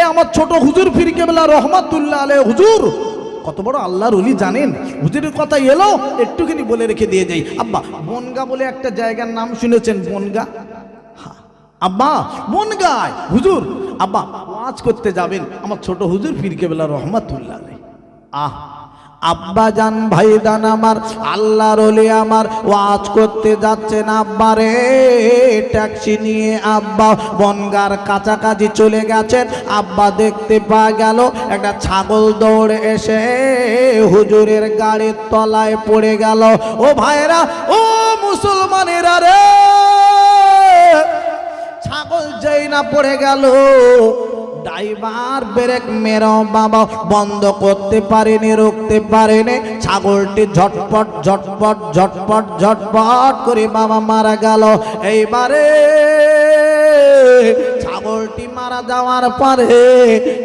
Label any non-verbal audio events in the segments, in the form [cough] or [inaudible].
এ আমার ছোট হুজুর ফির কেবলা রহমাতুল্লাহ আলে হুজুর, কত বড় আল্লাহর উলি জানেন? হুজুরের কথা এলো, একটুখানি বলে রেখে দিয়ে যাই। আব্বা, বনগা বলে একটা জায়গার নাম শুনেছেন, বনগা। আব্বা, বনগায়, হুজুর, আব্বা, ওয়াজ করতে যাবেন। আমার ছোট হুজুর ফিরকে বেলা রহমাতুল্লাহ আহ আব্বা জান ভাইদান আমার, আল্লাহর ওলি আমার, ওয়াজ করতে যাচ্ছেন আব্বা রে। ট্যাক্সি নিয়ে আব্বা বনগার কাছাকাছি চলে গেছেন। আব্বা দেখতে পাওয়া গেল, একটা ছাগল দৌড়ে এসে হুজুরের গাড়ির তলায় পড়ে গেল। ও ভাইরা ও মুসলমানেরা রে, ছাগল যেই না পড়ে গেল। ড্রাইভার ব্রেক মেরো, বাবা, বন্ধ করতে পারেনি, রুখতে পারেনি। ছাগলটি ঝটপট ঝটপট ঝটপট ঝটপট করে বাবা মারা গেল। এইবারে ছাগলটি যাওয়ার পরে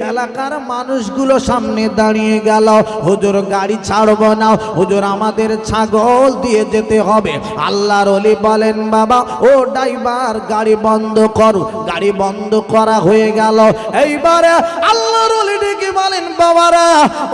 এলাকার মানুষগুলো সামনে দাঁড়িয়ে গেল, হুজুর, গাড়ি ছাড়বো না। হুজুর, আমাদের ছাগল দিয়ে যেতে হবে। আল্লাহর অলি বলেন, বাবা, ও ড্রাইভার, গাড়ি বন্ধ করো। গাড়ি বন্ধ করা হয়ে গেল। এইবারে আল্লাহর অলি ডেকে বলেন, বাবারা,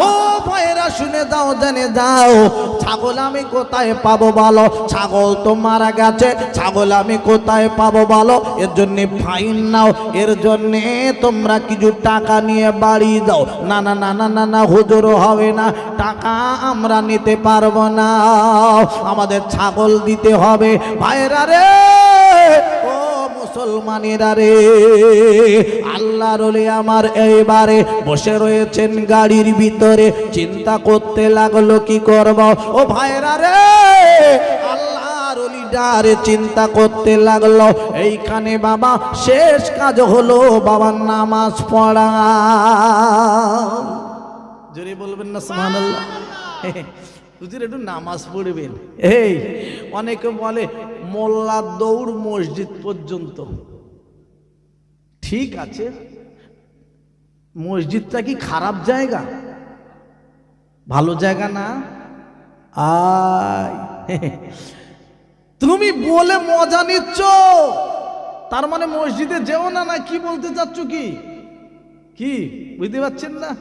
ও ভাইরা শুনে যাও, জেনে যাও। ছাগল আমি কোথায় পাবো বলো? ছাগল তো মারা গেছে। ছাগল আমি কোথায় পাবো বলো? এর জন্যে ফাইন নাও। এর জন্যে তোমরা কিছু টাকা নিয়ে বাড়ি দাও না না না না না না, হুজুর হবে না। টাকা আমরা নিতে পারব না। আমাদের ছাগল দিতে হবে। ভাইরা রে, ও মুসলমানেরা রে, আল্লাহ রলে আমার এইবারে বসে রয়েছেন গাড়ির ভিতরে। চিন্তা করতে লাগল, কি করব? ও ভাইরা রে অলিডারে চিন্তা করতে লাগল। এইখানে বাবা, শেষ কাজ হলো বাবার নামাজ পড়া। জোরে বলবেন না, সুবহানাল্লাহ। হুজুর একটু নামাজ পড়বেন। এই, অনেকে বলে মোল্লা দৌড় মসজিদ পর্যন্ত। ঠিক আছে। মসজিদটা কি খারাপ জায়গা? ভালো জায়গা না? আয়। তুমি বলে মজা নিচ্ছ? তার মানে মসজিদে যেও না না কি বলতে চাচ্ছ কি? কি? বুঝতে পারছেন না?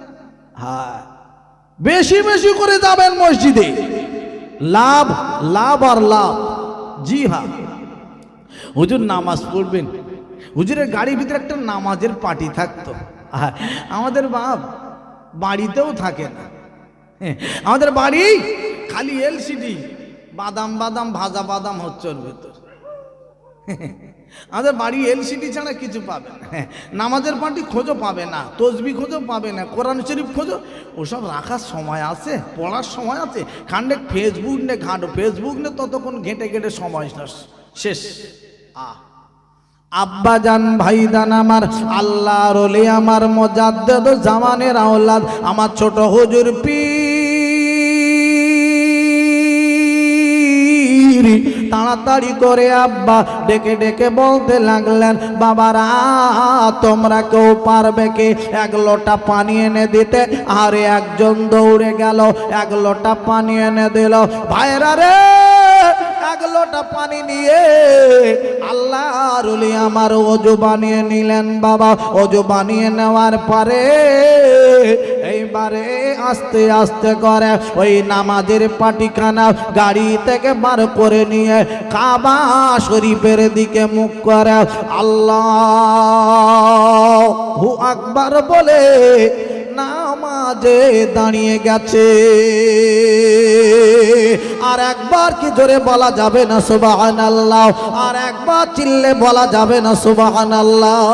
হ্যাঁ। বেশি বেশি করে যাবেন মসজিদে। লাভ লাভ আর লাভ। জি হ্যাঁ। হুজুর নামাজ পড়বেন। হুজুরের গাড়ির ভিতরে একটা নামাজের পার্টি থাকতো। আহা, আমাদের বাপ বাড়িতেও থাকে না। হ্যাঁ, আমাদের বাড়ি খালি এলসিডি। বাদাম বাদাম, ভাজা বাদাম হচ্ছে ওর ভেতর। আমাদের বাড়ি এলসিডি ছাড়া কিছু পাবে না। নামাজের পার্টি খোঁজও পাবে না, তসবি খোঁজও পাবে না, কোরআন শরীফ খোঁজো ওসব রাখার সময় আছে, পড়ার সময় আছে। খান্ডে ফেসবুক নে ঘাঁটো ফেসবুক নে ততক্ষণ ঘেঁটে ঘেঁটে সময় শেষ- শেষ। আ আব্বা জান ভাইদান আমার আল্লাহ রলে আমার, মজাদ্দেদ জামানের আওলাদ, আমার ছোট হুজুর পীর। তাড়াতাড়ি করে আব্বা ডেকে ডেকে বলতে লাগলেন, বাবারা, তোমরা কেউ পারবে কি? এক লোটা পানি এনে দিতে, আর একজন দৌড়ে গেল, এক লোটা পানি এনে দিল ভাইরা রে, এক লোটা পানি নিয়ে আল্লাহ রুলি আমার অজু বানিয়ে নিলেন বাবা, অজু বানিয়ে নেওয়ার পরে এইবারে আস্তে আস্তে করে ওই নামাজের পাটিখানা গাড়ি থেকে বার করে নিয়ে কাবা শরীফের দিকে মুখ করে। আল্লাহ হু আকবার বলে, নামাজে দাঁড়িয়ে গেছে। আর একবার কি জোরে বলা যাবে না সুবাহান আল্লাহ আর একবার চিল্লে বলা যাবে না সুবাহান আল্লাহ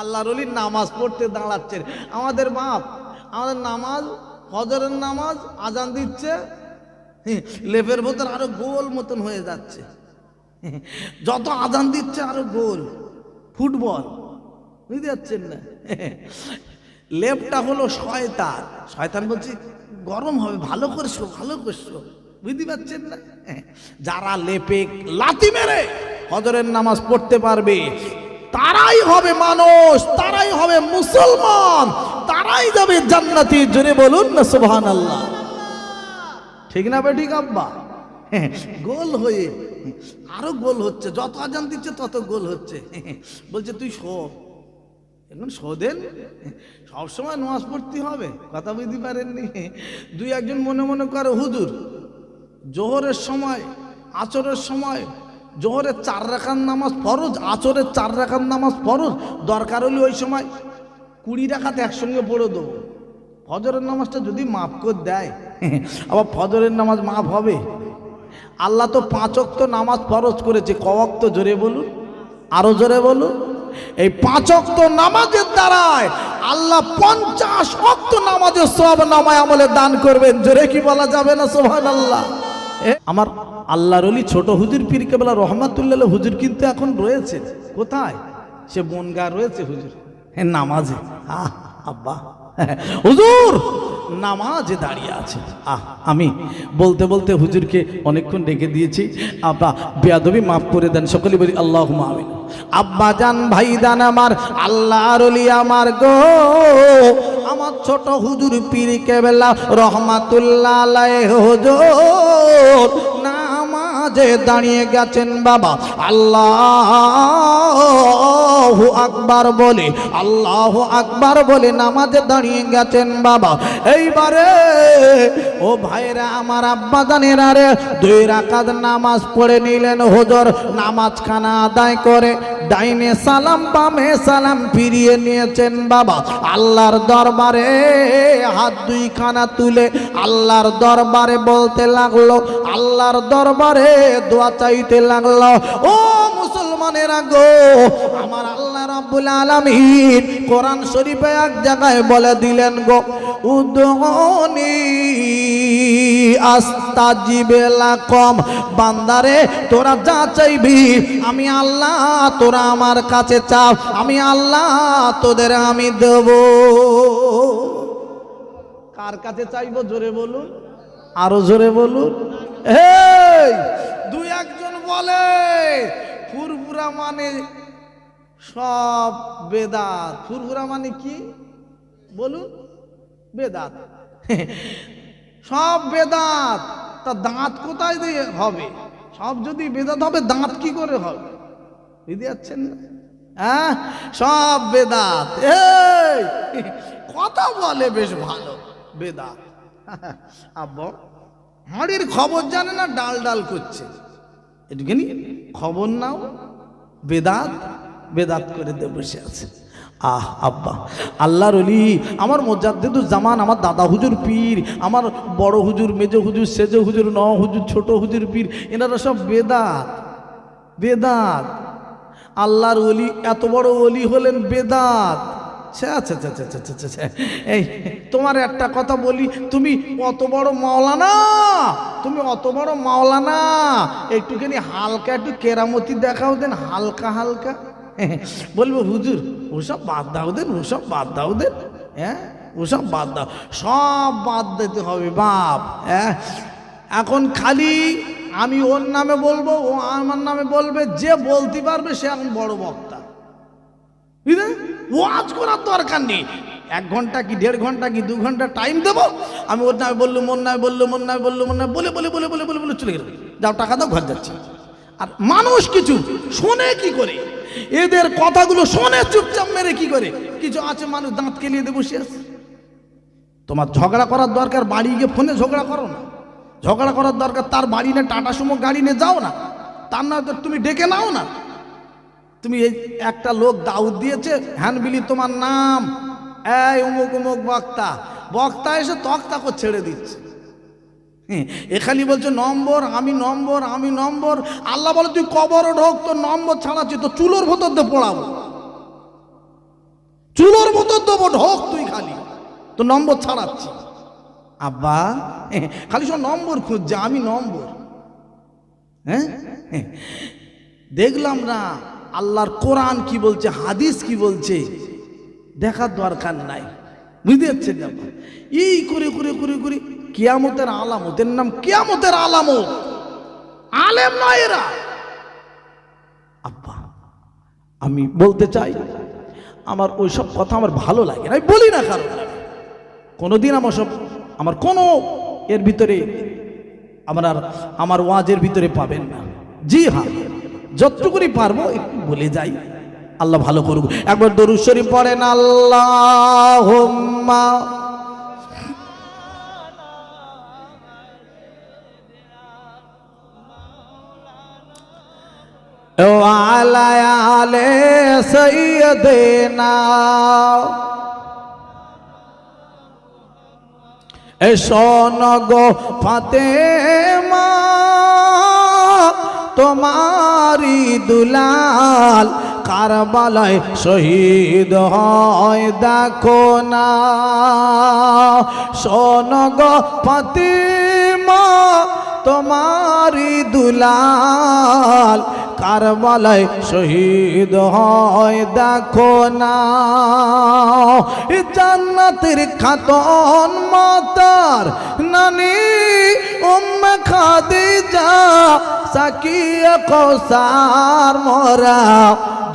আল্লাহ রলির নামাজ পড়তে দাঁড়াচ্ছেন আমাদের বাপ, আমাদের নামাজ, হজরের নামাজ আজান দিচ্ছে লেপের ভেতর আরও গোল মতন হয়ে যাচ্ছে। যত আজান দিচ্ছে আরও গোল। ফুটবল, বুঝতে পারছেন না? লেপটা হলো শয়তান। শয়তান বলছি, গরম হবে, ভালো করছ ভালো করছ। বুঝতে পারছেন না? যারা লেপে লাতি মেরে হজরের নামাজ পড়তে পারবে তারাই হবে মানুষ, তারাই হবে মুসলমান, তারাই যাবে জান্নাতি। জোরে বলুন না সুবহান আল্লাহ ঠিক না বে ঠিক আব্বা? গোল হয়ে, আরও গোল হচ্ছে, যত আজান দিচ্ছে তত গোল হচ্ছে। বলছে, তুই শো। এখন শোধেন সবসময় নামাজ পড়তে হবে, কথা বুঝতে পারেননি? দুই একজন মনে মনে করে, হুজুর, জোহরের সময় আচরের সময় জোহরের চার রাখার নামাজ ফরজ আচরের চার রাখার নামাজ ফরজ, দরকার হলে ওই সময় কুড়ি রাখাতে একসঙ্গে পড়ে দেবো। ফজরের নামাজটা যদি মাফ করে দেয়, [laughs] আবার ফজরের নামাজ মাফ হবে। আল্লাহ তো পাঁচ অক্ত নামাজ ফরজ করেছে, ক অক্ত জোরে বলুন? আরও জোরে বলুন? এই পাঁচ অক্ত নামাজের দ্বারায় আল্লাহ পঞ্চাশ অক্ত নামাজের সব নামায় আমলে দান করবেন। জোরে কি বলা যাবে না সোহান আল্লাহ আমার আল্লাহর অলি ছোট হুজুর পীর কেবলা রহমাতুল্লাহ হুজুর কিন্তু এখন রয়েছে। কোথায়? সে বনগা রয়েছে হুজুর। হ্যাঁ নামাজে। আহ, আব্বা। হুজুর! নামাজে দাঁড়িয়ে আছে। আহ, আমি বলতে বলতে হুজুরকে অনেকক্ষণ ডেকে দিয়েছি। আব্বা, বেয়াদবি মাফ করে দেন, সকলে বলি আল্লাহ আমিন। আব্বা জান, ভাই দান আমার আল্লাহ রলি আমার গো। আমার ছোট হুজুর পীর কেবেলা রহমাতুল্লাহ হুজুর। হুজুর নামাজে দাঁড়িয়ে গেছেন বাবা। আল্লাহ আকবার বলে, আল্লাহ আকবার বলে নামাজে দাঁড়িয়ে গেছেন বাবা। এইবারে, ও ভাইরা আমার আব্বা জানের আরে, দুই রাকাত নামাজ পড়ে নিলেন হুজুর, নামাজখানা আদায় করে ডাইনে সালাম, বামে সালাম ফিরিয়ে নিয়েছেন বাবা। আল্লাহর দরবারে হাত দুইখানা তুলে, আল্লাহর দরবারে বলতে লাগল আল্লাহর দরবারে দোয়া চাইতে লাগল। ও মুসলমানেরা গো, আমার আল্লাহ রাব্বুল আলামিন কোরআন শরীফে এক জায়গায় বলে দিলেন গো উদনি আস্তাজিবে লাকম, বান্দারে তোরা যা চাইবি, আমি আল্লাহ তোরা আমার কাছে চাও, আমি আল্লাহ তোদের আমি দেব। কার কাছে চাইব? জোরে বলুন। আরও জোরে বলুন। দুই একজন বলে, ফুরফুরা মানে সব বেদাত। ফুরফুরা মানে কি? বলুন। বেদাত। সব বেদাত, তা দাঁত কোথায় দিয়ে হবে? সব যদি বেদাত হবে, দাঁত কি করে হবে? বুঝতে যাচ্ছেন না? হ্যাঁ? সব বেদাত। কথা বলে বেশ ভালো, বেদাত। আব্বা? হাঁড়ির খবর জানে না, ডাল ডাল করছে। এটুখানি খবর নাও, বেদাত বেদাত করে দিয়ে বসে আছে। আহ, আব্বা, আল্লাহর অলি আমার মোজাদ্দেদুর জামান, আমার দাদা হুজুর পীর, আমার বড় হুজুর, মেজ হুজুর, সেজ হুজুর, ন হুজুর, ছোট হুজুর, পীর, এনারা সব বেদাত বেদাত। আল্লাহর অলি এত বড় অলি হলেন বেদাত। আচ্ছা আচ্ছা আচ্ছা আচ্ছা আচ্ছা আচ্ছা এই, তোমার একটা কথা বলি, তুমি অত বড় মাওলানা, তুমি অত বড় মাওলানা। একটুখানি হালকা একটু কেরামতি দেখাও দেন, হালকা হালকা। বলব, হুজুর, ওসব বাদ দাও দেন, ওসব বাদ দাও দেন হ্যাঁ? ওসব বাদ দাও। সব বাদ দিতে হবে, বাপ হ্যাঁ? এখন খালি আমি ওর নামে বলব, ও আমার নামে বলবে, যে বলতে পারবে সে এখন বড় বক্তা। বুঝলেন ওয়াজ করার দরকার নেই। এক ঘণ্টা কি, দেড় ঘণ্টা কি, দু ঘণ্টা টাইম দেবো? আমি ওর নামে বলল মন নামে বলল মন নামে বলল মন নামে বলে বলে বলে বলে বলে বলে চলে গেল। যাও, টাকা দাও, ঘর যাচ্ছে। আর মানুষ কিছু শোনে কি করে? এদের কথাগুলো শোনে, চুপচাপ মেরে কি করে? কিছু আছে, মানুষ দাঁত কেলিয়ে দেবো শেষ। তোমার ঝগড়া করার দরকার, বাড়ি গিয়ে ফোনে ঝগড়া করো না। ঝগড়া করার দরকার, তার বাড়ি না টাটা সুমো গাড়ি নিয়ে যাও না। তার না তুমি ডেকে নাও না। তুমি এই একটা লোক দাউদ দিয়েছে, হ্যানবিলি তোমার নাম। এই অমুক অমুক বক্তা। বক্তা এসে তক্তা করে ছেড়ে দিচ্ছে। এখানে বলছে নম্বর, আমি নম্বর আমি নম্বর। আল্লাহ বলে, তুই কবরও ঢোক, তোর নম্বর ছাড়াচ্ছি তো চুলোর ভেতর দিয়ে পড়াবো। চুলোর ভেতর দেবো, ঢোক তুই খালি। তো নম্বর ছাড়াচ্ছি। আব্বা খালি সব নম্বর খুঁজছে, আমি নম্বর। হ্যাঁ। দেখলাম না। আল্লাহর কোরআন কি বলছে, হাদিস কি বলছে, দেখার দরকার নাই। বুঝতে পারছেন এই করে করে করে করে কিয়ামতের আলামতের নাম কিয়ামতের আলামত। আলেম নয় এরা। আব্বা, আমি বলতে চাই, আমার ওইসব কথা আমার ভালো লাগে আমি বলি না কারণ কোনোদিন আমার সব, আমার কোনো এর ভিতরে, আমার আমার ওয়াজের ভিতরে পাবেন না। জি হ্যাঁ। যতটুকুই পারব একটু বলে যাই। আল্লাহ ভালো করুক। একবার দরুদ শরীফ পড়েন আল্লাহ আলায়ালে সৈয়দেনা এ সনগ ফাতেমা তোমারি দুলাল কারবালায় শহীদ হয় দেখো না। শোন গো ফাতেমা তোমারি দুলাল কারবালায় শহীদ হয়, দেখো না। জান্নাতের খাতন মাতার নানি উম্মে খাদিজা, সাকিয়া কৌসার মোরা,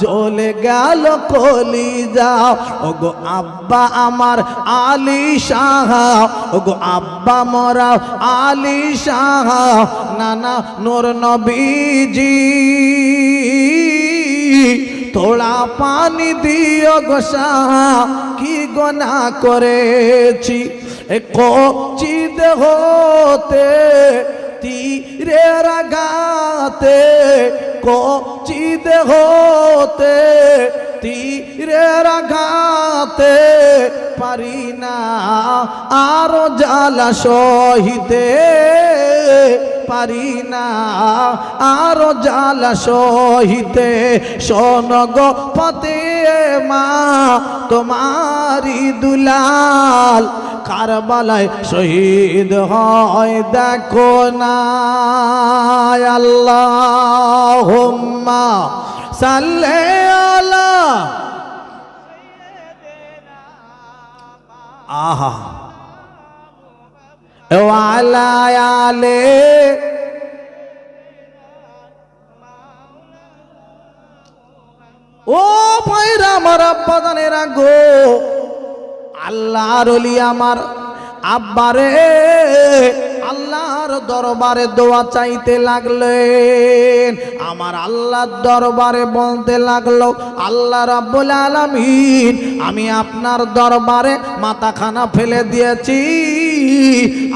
জ্বলে গেল কলি যাও ওগো আব্বা আমার আলী শাহ, ওগো আব্বা মোরা আলী শাহ, নানা নূর নবীজি। থোড়া পানি দিও গোসা কি গোনা করেছি এ কচিদ হতে তীরে রাগাতে কচিদ হতে তীরে রাগাতে পারি না আরও জ্বালা সহিতে পারি না। আরও জ্বালা সহিতে শোনগ পতে মা তোমারি দুলাল কারবালায় শহীদ হয়, দেখো না। আল্লাহ সাল্লে আলা। আহা। ওয়ালা আলে ও আমার আল্লাহর অলি আমার আব্বারে আল্লাহর দরবারে দোয়া চাইতে লাগলেন আমার আল্লাহর দরবারে বলতে লাগল আল্লাহ রাব্বুল আলামিন আমি আপনার দরবারে মাথাখানা ফেলে দিয়েছি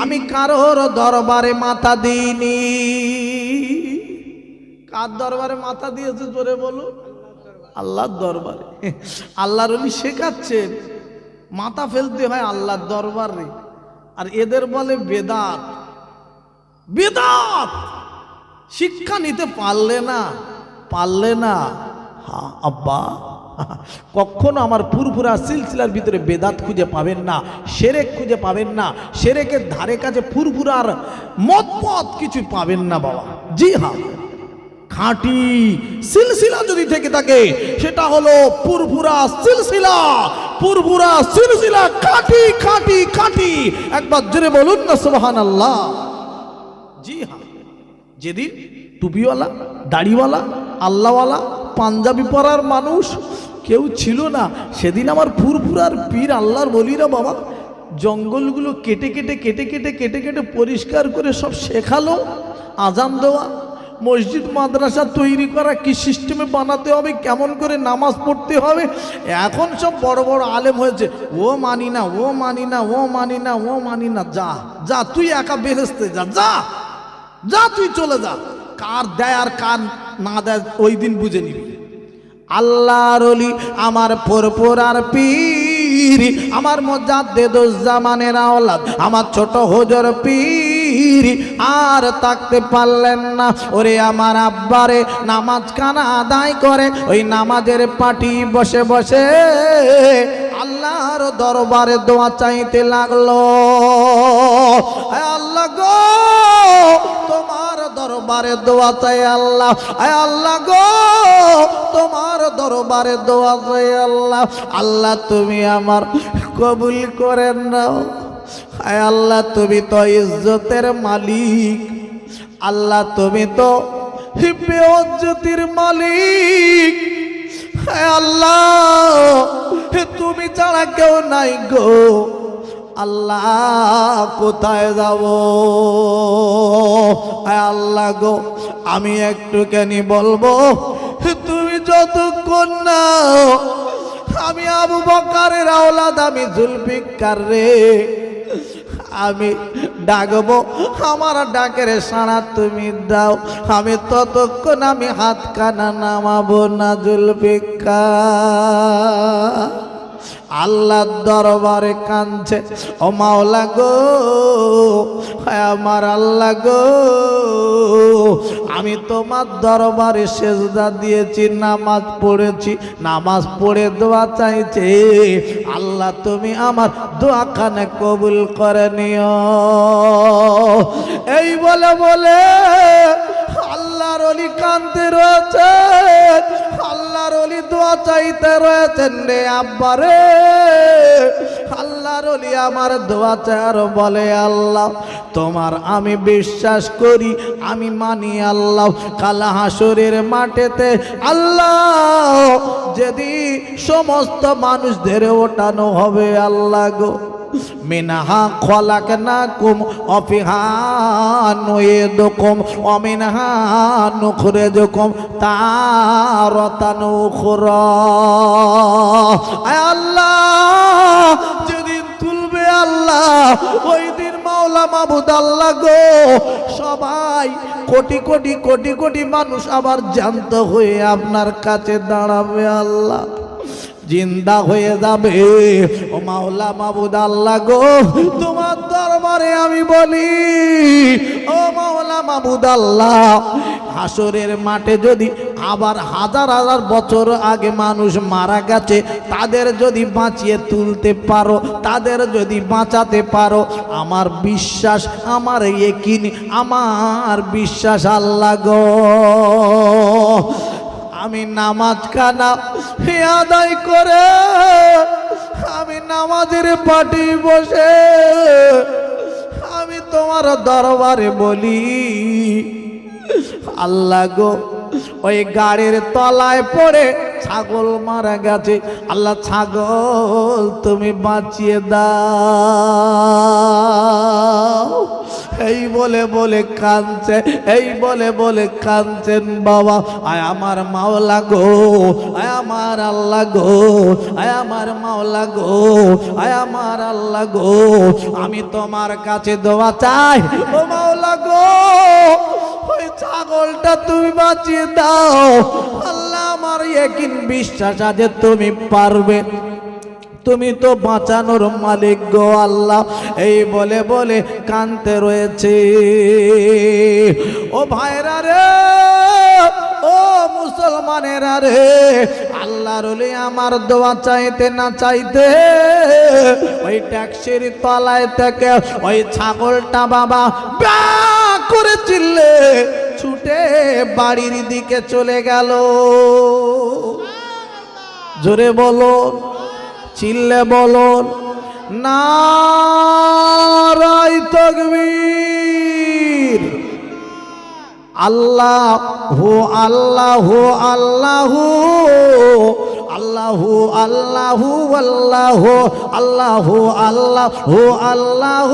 আমি কারোর দরবারে মাথা দিইনি। কার দরবারে মাথা দিয়েছে জোরে বলুন? আল্লাহর দরবারে। আল্লাহর উনি শেখাচ্ছেন মাথা ফেলতে হয় আল্লাহর দরবারে। আর এদের বলে বেদাত। বেদাত! শিক্ষা নিতে পারলে না পারলে না। হা আব্বা। কখনো আমার ফুরফুরা সিলসিলার ভিতরে বেদাত খুঁজে পাবেন না, সেরেক খুঁজে পাবেন না, সেরেকের ধারে কাছে ফুরফুরার মত পথ কিছু পাবেন না বাবা। জি হ্যাঁ খাঁটি সিলসিলা যদি থেকে থাকে, সেটা হলো পুরপুরা সিলসিলা পুরপুরা সিলসিলা, খাঁটি খাঁটি খাঁটি। একবার জোরে বলুন না সোহান আল্লাহ জি হ্যাঁ যেদিন টুপিওয়ালা, দাড়িওয়ালা, আল্লাহওয়ালা পাঞ্জাবি পরার মানুষ কেউ ছিল না। সেদিন আমার ফুরফুরার পীর আল্লাহর বলিরা বাবা, জঙ্গলগুলো কেটে কেটে কেটে কেটে কেটে কেটে পরিষ্কার করে সব শেখালো, আজান দেওয়া, মসজিদ মাদ্রাসা তৈরি করা, কি সিস্টেমে বানাতে হবে, কেমন করে নামাজ পড়তে হবে, এখন সব বড় বড় আলেম হয়েছে, ও মানি না, ও মানি না, ও মানি না, ও মানি না, যা যা, তুই একা বেহেস্তে যা যা যা, তুই চলে যা, কার দেয় আর কার না দেয়, ওই দিন বুঝে নিবি। আল্লাহর অলি আমার পরপরার পীর, আমার মজার মজাদ্দেদুজ্জামানের আওলাদ, আমার ছোট হোজর পীর। আর থাকতে পারলেন না, ওরে আমার আব্বারে নামাজ কানা আদায় করে, ওই নামাজের পাটি বসে বসে আল্লাহর দরবারে দোয়া চাইতে লাগল। আল্লাহ গো দরবারে দোয়া চাই আল্লাহ। আয় আল্লাহ গো, তোমার দরবারে দোয়া চাই আল্লাহ। আল্লাহ তুমি আমার কবুল করেন নাও। আয় আল্লাহ তুমি তো ইজ্জতের মালিক। আল্লাহ তুমি তো বেজ্জতির মালিক। আল্লাহ, তুমি ছাড়া কেউ নাই গো। আল্লাহ, কোথায় যাব? আল্লাহ গো, আমি একটুখানি বলব? তুমি যতক্ষণ না, আমি আবু বকারের আওলাদ, আমি জুলফিকার রে। আমি ডাকবো, আমার ডাকের সাড়া তুমি দাও। আমি ততক্ষণ আমি হাত কানা নামাবো না, জুলফিকার। আল্লাহ দরবারে কাঁদছে, ও মাওলা গো আমার আল্লাহ গো, আমি তোমার দরবারে সেজদা দিয়েছি, নামাজ পড়েছি, নামাজ পড়ে দোয়া চাইছে, আল্লাহ তুমি আমার দোয়া দোয়াখানে কবুল করে নিও। এই বলে বলে আল্লাহর অলি কান্তে রয়েছে আল্লাহর অলি দোয়া চাইতে রয়েছেন রে আব্বারে। আল্লাহর অলি আমার দোয়া চার বলে আল্লাহ, তোমার আমি বিশ্বাস করি, আমি মানি আল্লাহ। কালা হাসরের মাঠেতে আল্লাহ যদি সমস্ত মানুষদের ওঠানো হবে আল্লাহ গো। মিনহা খলাক না কুম অফিহা নয়ে দোকম, অমিনহা নুখরে দোকম, তারতানু খুর আল্লাহ, যেদিন তুলবে আল্লাহ ওই দিন মাওলা মাবুদ আল্লাহ গো। সবাই কোটি কোটি কোটি কোটি মানুষ আবার জান্ত হয়ে আপনার কাছে দাঁড়াবে আল্লাহ। জিন্দা হয়ে যাবে। ও মাওলা মাবুদ আল্লাহ গো, তোমার দরবারে আমি বলি, ও মাওলা মাবুদ আল্লাহ, হাসরের মাঠে যদি আবার হাজার হাজার বছর আগে মানুষ মারা গেছে, তাদের যদি বাঁচিয়ে তুলতে পারো, তাদের যদি বাঁচাতে পারো, আমার বিশ্বাস, আমার একিন আমার বিশ্বাস আল্লাহ গো। আমি নামাজ কানা আদায় করে, আমি নামাজের পাটি বসে, আমি তোমার দরবারে বলি, আল্লাহ গো, ওই গাড়ির তলায় পড়ে ছাগল মারা গেছে। আল্লাহ, ছাগল তুমি বাঁচিয়ে দাও। এই বলে বলে কাঁদছে, এই বলে বলে কাঁদছেন বাবা। আয় আমার মাওলা গো, আয় আমার আল্লাহ গো, আয় আমার মাওলা গো, আয় আমার আল্লাহ গো। আমি তোমার কাছে দোয়া চাই, ও মাওলা গো, ওই ছাগলটা তুমি বাঁচিয়ে দাও। আল্লাহ আমার একিন বিশ্বাস আছে, তুমি পারবে। তুমি তো বাঁচানোর মালিক গো আল্লাহ। এই বলে বলে কানতে রয়েছে। ও ভাইরা রে ও মুসলমানেরা রে আল্লাহ রলি আমার দোয়া চাইতে না চাইতে ওই ট্যাক্সির তলায় থেকে ওই ছাগলটা বাবা করে চিল্লে ছুটে বাড়ির দিকে চলে গেল। জোরে বলুন চিল্লে বলুন নারাই আল্লাহ হো আল্লাহ হো আল্লাহ আল্লাহু আল্লাহু, আল্লাহ, আল্লাহু আল্লাহু, আল্লাহ,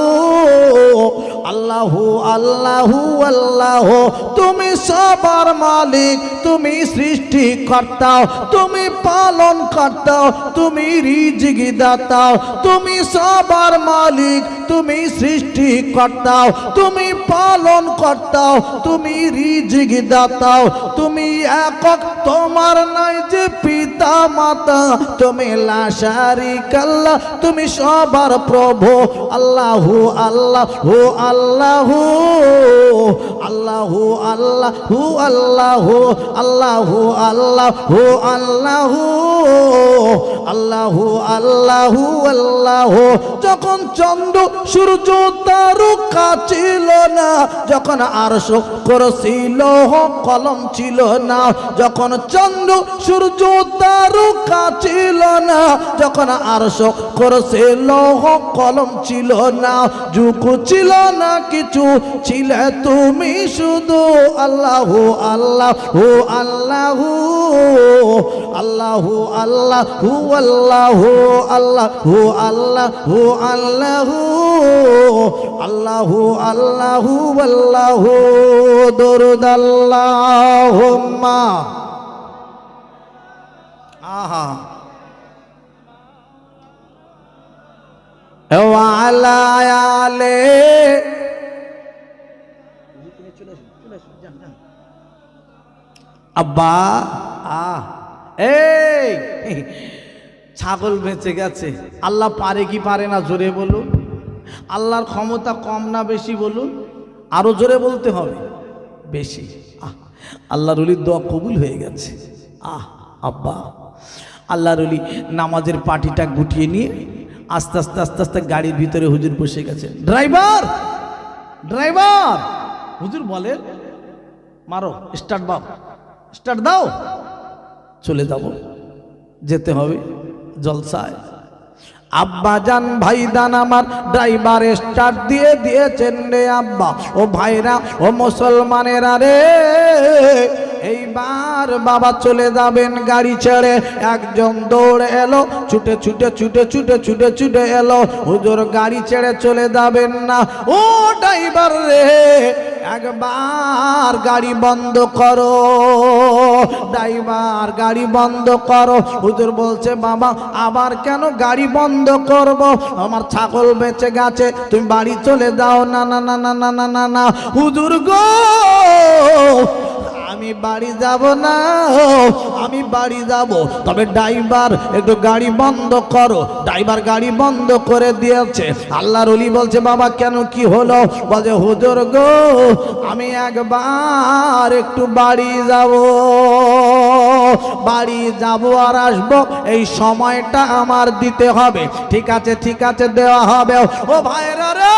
আল্লাহু আল্লাহু, আল্লাহ। তুমি সবার মালিক, তুমি সৃষ্টি কর্তাও তুমি পালন কর্তাও তুমি রিজিক দাতাও তুমি সবার মালিক তুমি সৃষ্টি কর্তাও তুমি পালন কর্তাও তুমি রিজিক দাতাও তুমি একক, তোমার নাই যে পিতা মাতা তুমি লাশারি কাল্লা তুমি সবার প্রভু, আল্লাহু আল্লাহু আল্লাহু আল্লাহু আল্লাহু আল্লাহু আল্লাহু আল্লাহু আল্লাহু আল্লাহু আল্লাহু আল্লাহু, যখন চন্দ্র সূর্য তারকা ছিল না। যখন আরশ করছিল কলম ছিল না। যখন চন্দ্র সূর্য তারকা ছিল না। যখন আরশ করছিল কলম ছিল না। যুগ ছিল না, কিছু ছিলে তুমি শুধু আল্লাহ, আল্লাহু আল্লাহু। আল্লাহু আল্লাহ, হু আল্লাহু আল্লাহ, হু আল্লাহ, হু আল্লাহু আল্লাহু আল্লাহু আল্লাহু, দরুদ আল্লাহুম্মা। আহা। وعلى আব্বা, আহ। এই, ছাগল বেঁচে গেছে। আল্লাহ পারে কি পারে না জোরে বলুন। আল্লাহর ক্ষমতা কম না বেশি বলুন। আরও জোরে বলতে হবে। বেশি। আহ আল্লাহ রলির দোয়া কবুল হয়ে গেছে। আহ, আব্বা। আল্লাহ রলি নামাজের পাটিটা গুটিয়ে নিয়ে আস্তে আস্তে আস্তে আস্তে গাড়ির ভিতরে হুজুর বসে গেছে। ড্রাইভার! ড্রাইভার! হুজুর বলেন, মারো, স্টার্ট বাপ স্টার্ট দাও। চলে যাব। যেতে হবে জলসায়। আব্বা যান ভাই দান আমার ড্রাইভার স্টার দিয়ে দিয়েছেন রে আব্বা। ও ভাইরা, ও মুসলমানেরা রে। এইবার বাবা চলে যাবেন গাড়ি ছেড়ে। একজন দৌড়ে এলো, ছুটে ছুটে ছুটে ছুটে ছুটে ছুটে এলো। হুজুর গাড়ি ছেড়ে চলে যাবেন না। ও ড্রাইভার রে, একবার গাড়ি বন্ধ করো। ড্রাইভার, গাড়ি বন্ধ করো। হুজুর বলছে, বাবা, আবার কেন গাড়ি বন্ধ করব? আমার ছাগল বেঁচে গেছে, তুমি বাড়ি চলে যাও। না না না না না না না হুজুর গো আমি বাড়ি যাব না আমি বাড়ি যাব। তবে ড্রাইভার, একটু গাড়ি বন্ধ করো। ড্রাইভার গাড়ি বন্ধ করে দিয়েছে। আল্লাহর অলি বলছে, বাবা, কেন কি হলো? বলছে হুজুর গো, আমি একবার একটু বাড়ি যাব। বাড়ি যাব আর আসব। এই সময়টা আমার দিতে হবে। ঠিক আছে ঠিক আছে, দেওয়া হবে। ও ভাইরা রে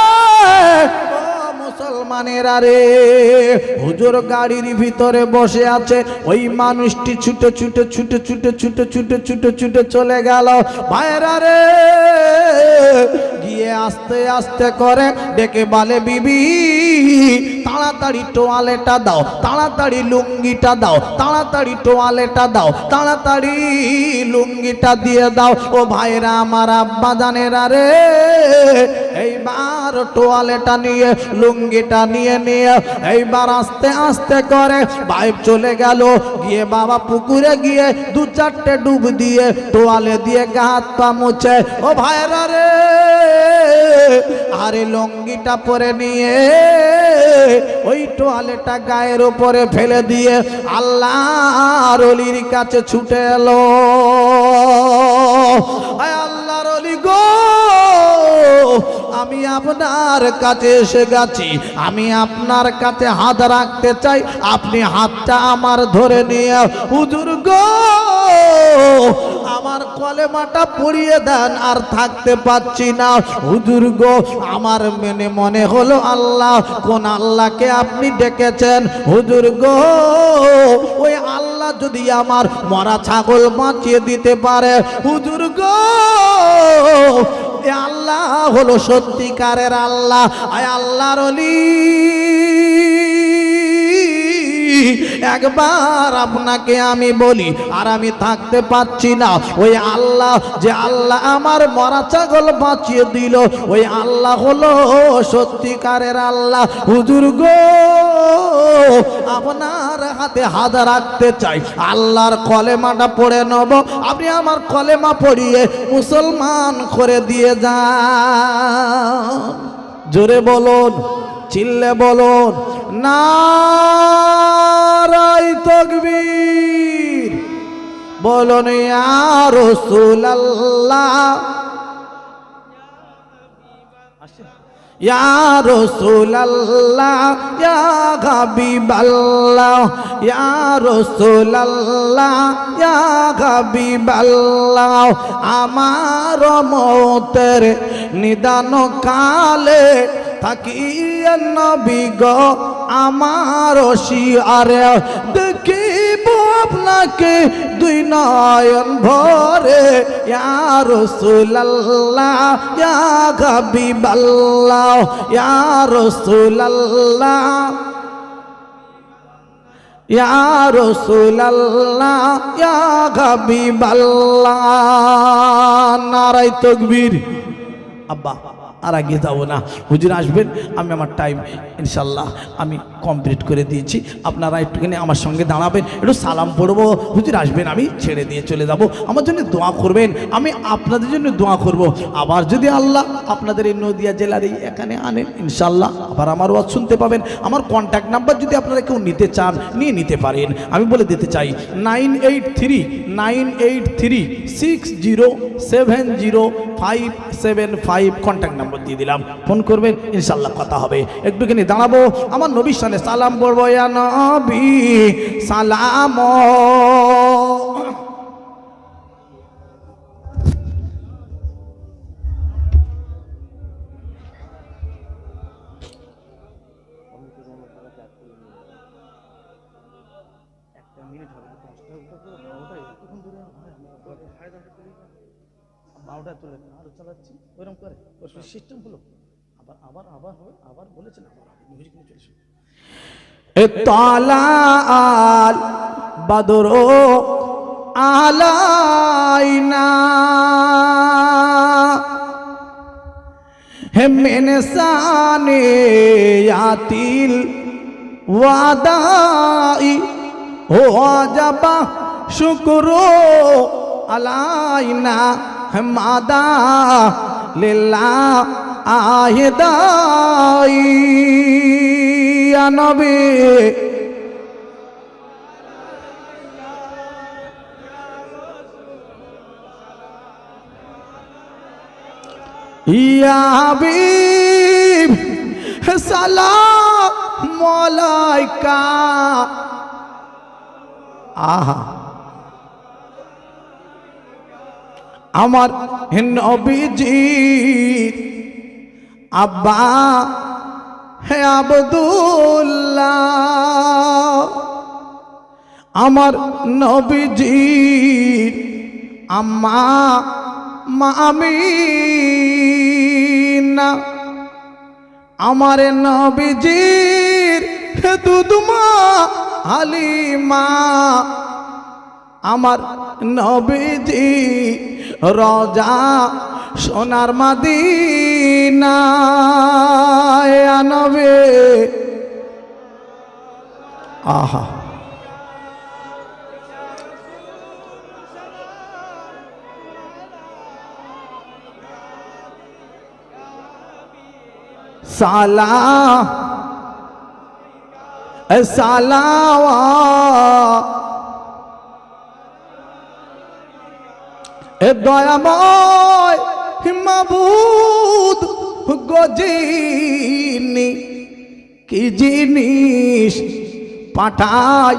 মুসলমানেরা রে, হুজুর গাড়ির ভিতরে বসে আছে। ওই মানুষটি ছুটে ছুটে ছুটে ছুটে ছুটে ছুটে ছুটে ছুটে চলে গেল। ভাইরা রে, গিয়ে আস্তে আস্তে করে ডেকে বলে, বিবি, তাড়াতাড়ি টোয়ালেটা দাও, তাড়াতাড়ি লুঙ্গিটা দাও, তাড়াতাড়ি টোয়ালেটা দাও, তাড়াতাড়ি লুঙ্গিটা দিয়ে দাও। ও ভাইরা, আমার আব্বা জানেরা রে এইবার টোয়ালেটা নিয়ে, লুঙ্গিটা নিয়ে নিয়ে, এইবার আস্তে আস্তে করে পাইপ চলে গেল। গিয়ে বাবা পুকুরে গিয়ে দু চারটে ডুব দিয়ে টোয়ালে দিয়ে গা হাত পা মুছে, ও ভাইরা রে, আরে লুঙ্গিটা পরে নিয়ে ওই টোয়ালেটা গায়ের উপরে ফেলে দিয়ে আল্লাহর অলির কাছে ছুটে এলো। আল্লাহর অলি গো, আমি আপনার কাছে এসে গেছি। আমি আপনার কাছে হাত রাখতে চাই। আপনি হাতটা আমার ধরে নিয়ে, হুজুর গো আমার কলেমাটা পড়িয়ে দেন, আর থাকতে পাচ্ছি না। হুজুর গো, আমার মেনে মনে হলো আল্লাহ, কোন আল্লাহকে আপনি ডেকেছেন? হুজুর গো, ওই আল্লাহ যদি আমার মরা ছাগল বাঁচিয়ে দিতে পারে, হুজুর গো আল্লাহ হলো সত্যিকারের আল্লাহ, আয় আল্লাহর অলি একবার আপনাকে আমি বলি, আর আমি থাকতে পাচ্ছি না। ওই আল্লাহ, যে আল্লাহ আমার মরা ছাগল বাঁচিয়ে দিল, ওই আল্লাহ হলো সত্যিকারের আল্লাহ। হুজুর গো, আপনার হাতে হাত রাখতে চাই। আল্লাহর কলেমাটা পড়ে নেব। আপনি আমার কলেমা পড়িয়ে মুসলমান করে দিয়ে যান। জোরে বলুন, চিল্লে বলুন নারাই তকবীর। বলুন ইয়া রাসূলুল্লাহ। ইয়া রাসূলুল্লাহ, ইয়া হাবিবাল্লাহ, ইয়া রাসূলুল্লাহ, ইয়া আমার মওতের নিদান কালে থাকিয়ে নবী গো, আমার শিয়ারে দেখিব আপনাকে দুই নয়ন ভরে। ইয়া রাসূলুল্লাহ, ইয়া হাবিবাল্লাহ, ইয়া রাসূলুল্লাহ। ইয়া রাসূলুল্লাহ, ইয়া হাবিবাল্লাহ। নারাই তাকবীর। আব্বা। আর আগে যাব না। হুজুর আসবেন, আমি আমার টাইম ইনশাল্লাহ আমি কমপ্লিট করে দিয়েছি। আপনারা একটুখানি আমার সঙ্গে দাঁড়াবেন, একটু সালাম পড়ব। হুজুর আসবেন, আমি ছেড়ে দিয়ে চলে যাব। আমার জন্য দোয়া করবেন, আমি আপনাদের জন্য দোয়া করব। আবার যদি আল্লাহ আপনাদের এই নদিয়া জেলার এই এখানে আনেন ইনশাল্লাহ আবার আমার ওয়াজ শুনতে পাবেন। আমার কন্ট্যাক্ট নাম্বার যদি আপনারা কেউ নিতে চান, নিয়ে নিতে পারেন। আমি বলে দিতে চাই, nine eight three, nine eight three, six zero seven zero five seven five contact number দিয়ে দিলাম। ফোন করবেন ইনশাল্লাহ কথা হবে। একটুখানি দাঁড়াবো, আমার নবীর সামনে সালাম নবী, সালাম। বারোটা তুলে আরও চালাচ্ছি, ওইরকম করে। সিস্টেম হলো আবার আবার আবার হবে, আবার বলেছেন, আবার আল বদর আলাইনা হে মেনসানে আতিল ওয়াদাই, ও আজাবা, শুকরো আলাইনা মাদা লিল্লা আহেদাই। নবী। ইয়া হাবিব সালাম আলাইকা। আহা। আমার নবীজি, আব্বা, হে আবদুল্লাহ, আমার নবীজির আম্মা মামিনা আমার নবীজির দুদমা, হালিমা, আমার নবীজি রজা সোনার মাদিনা নবে আহা। সালা সালাওয়া এ দয়াময় হিমাবুদ গজিনি কি জিনিস পাঠাই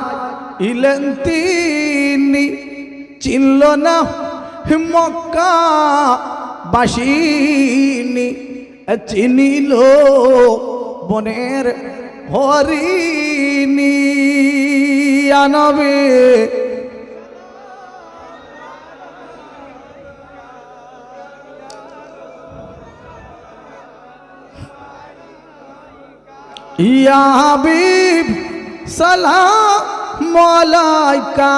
ইলেন তিনি? চিনল না মক্কা বাসিনি চিনিল বনের হরিণী। আনবে ইয়া হাবিব সালাম আলাইকা।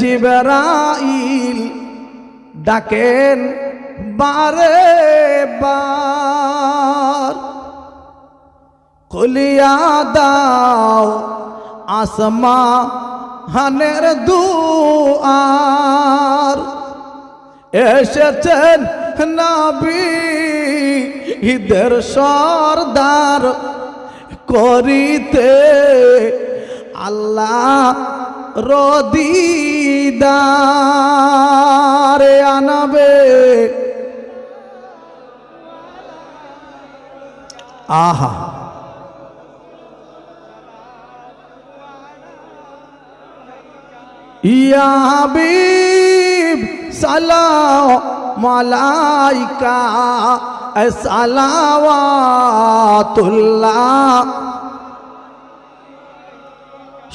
জিবরাইল ডাকেন বারে বার। কলিয়া দাও আসমা হানের দুয়ার। এসেছেন নাবি ঈদের সর্দার করিতে। আল্লাহ রদিদার আনবে। আহা। ইয়া হাবিব সালাম আলাইকা সালাওয়াতুল্লাহ।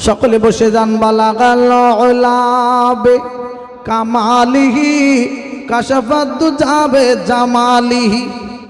সকলে বসে যান বালাগাল উলাবে কামালিহি কাশাফাত যাবে জামালিহি।